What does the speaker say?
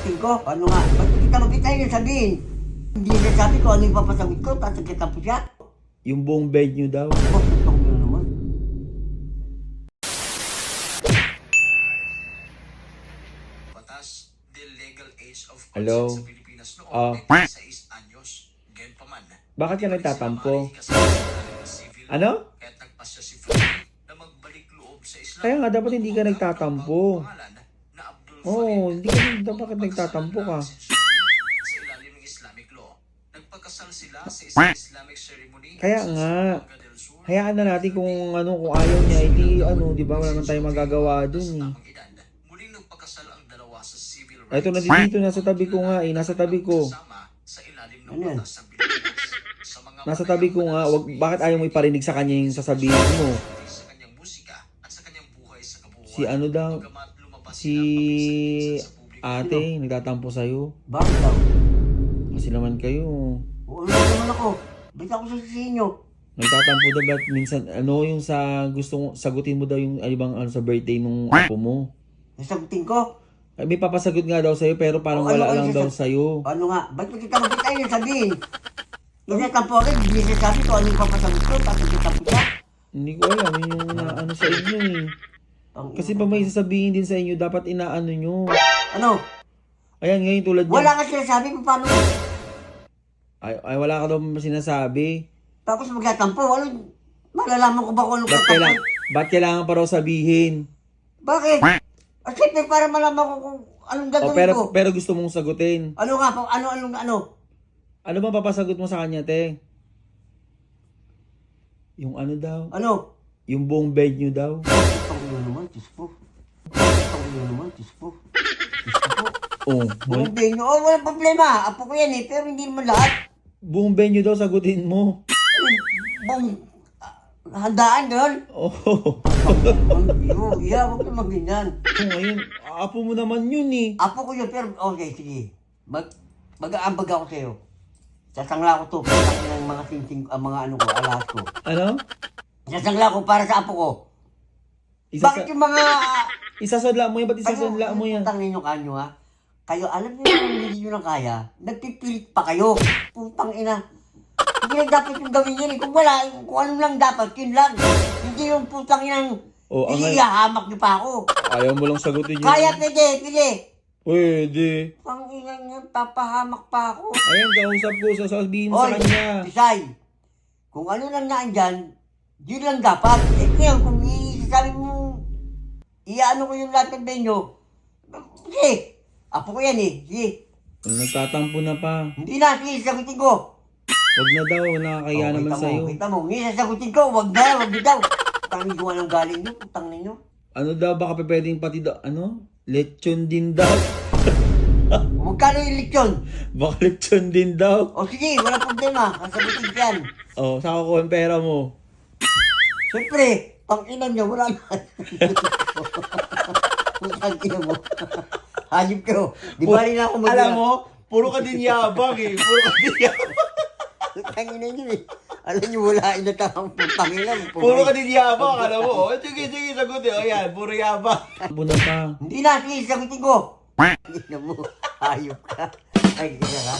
sagutin ko. Ano nga? Ba't kita makita yun sabihin? Hindi na sabi ko ano yung papasagot ko, tapos kita po siya. Yung buong bed nyo daw. Oh, yun naman. Batas, the legal age of consent Hello? sa Pilipinas noon Ah. ay 16 anyos. Ganyan pa man. Bakit ka nagtatampo? Ano? Kaya't nagpasya si Freddy na magbalik loob sa Islam. Kaya nga, dapat hindi ka nagtatampo. Pangalan Oo, oh, hindi ka dapat nagtatampo ka. Sa ilalim ng Islamic law, nagpagkasal sila sa isang Islamic ceremony. Kaya nga. Hayaan na natin kung ano, kung ayaw niya, hindi ano, di ba, wala naman tayong magagawa dun eh. Muling nagpagkasal ang dalawa sa civil rights. Ito na dito, nasa tabi ko nga eh, nasa tabi ko. Sa ilalim ng Ano Nasa tabi ko nga, wag, bakit ayaw mo iparinig sa kanya yung sasabihin mo? sa kanyang musika at sa kanyang buhay sa kabuuan. Si ano daw, si sa ate, nagtatampo sa'yo. Bakit daw? Kasi naman kayo, Oo, ano naman ako? Ba't ako sasisihin nyo? nagtatampo daw ba't minsan, ano yung sa gusto mo, sagutin mo daw yung ano bang ano sa birthday nung apo mo. Sasagutin ko? Ay, may papasagot nga daw sa'yo, pero parang O, ano wala ang lang daw sa'yo. Ano nga? Ba't mo kita makita yun sabihin? Hindi na po agad, hindi na sabi ko ano yung papasagot ko, tapos kita po siya. Hindi ko alam yun yung na, ano sa inyo eh. Ang- Kasi pa may sasabihin din sa inyo, dapat inaano nyo. Ano? Ayan, ngayon tulad niya. Wala ka sinasabi kung paano. Ay, ay, wala ka daw sinasabi. Tapos magtatampo, ano? Malalaman ko ba kung anong Ba't kailangan, katampo? ba't kailangan pa raw sabihin? Bakit? At syempre, para malaman ko kung anong O, gagawin Oh, pero, ko. pero gusto mong sagutin. Ano nga po? Ano, ano, ano? Ano ba papasagot mo sa kanya, te? Yung ano daw? Ano? Yung buong bed nyo daw? Naman, Diyos po. Naman, Diyos po. Diyos ko po. Oh, may, Hindi nyo, oh, walang problema. Apo ko yan eh, pero hindi naman lahat. buong nyo daw, sagutin mo. Bang, ah, handaan doon. Oh, Yo, yeah, huwag naman ganyan. ngayon, apo mo naman yun eh. Apo ko yun, pero okay, sige. Mag, mag-aambag ako sa'yo. Sasangla ko to para ng mga singsing, ang mga ano ko, alas ko. Ano? Sasangla ko para sa apo ko. Isa Bakit yung mga... Isasadla mo yan, ba't isasadla mo yan? Putang ninyo kanyo ha. Kayo, alam niyo yung hindi nyo na kaya. Nagpipilit pa kayo. Putang ina. Hindi na dapat yung gawin yun eh. Kung wala, kung ano lang dapat, yun lang. Hindi yung putang inang Oh, ang- iyahamak niyo pa ako. Ayaw mo lang sagutin yun. Kaya, pwede, pwede. Pwede. Pang ina niya, papahamak pa ako. Ayan, kausap ko, sasabihin mo sa Oy, kanya. Pisay, kung ano lang naandyan, yun lang dapat. Eh ngayon, kung isasabi mo, iyaano ko yung lahat ng venue, sige, apo ko yan eh, sige. Nagtatampo na pa. Hindi na, sige, sagutin ko. Wag na daw, nakakaya Oh, naman kita sa'yo. Mo, kita mo, hindi sasagutin ko, wag na, wag na daw. Putang ninyo, anong galing nyo, putang ninyo. Ano daw, baka pa pwedeng pati daw, ano? Lechon din daw. O, Magkano yung leksyon? Baka lechon din daw. O sige, wala problema, sasagutin ko yan. Oh, saan ko pera mo? Siyempre, pang ina niya, wala na. Putang ina mo. Hayop ko. Di ba rin ako mag- Alam mo, puro ka din yabang eh. Puro ka din yabang. Tangina nyo eh. Alam nyo, wala inatang putang ina. Puro ka din yabang, alam mo. Oh, sige, sige, sagutin. O yan, puro yabang. Buna pa. Hindi na, sige, sagutin ko. Hindi na mo. Hayop ka. Ay, isa ka.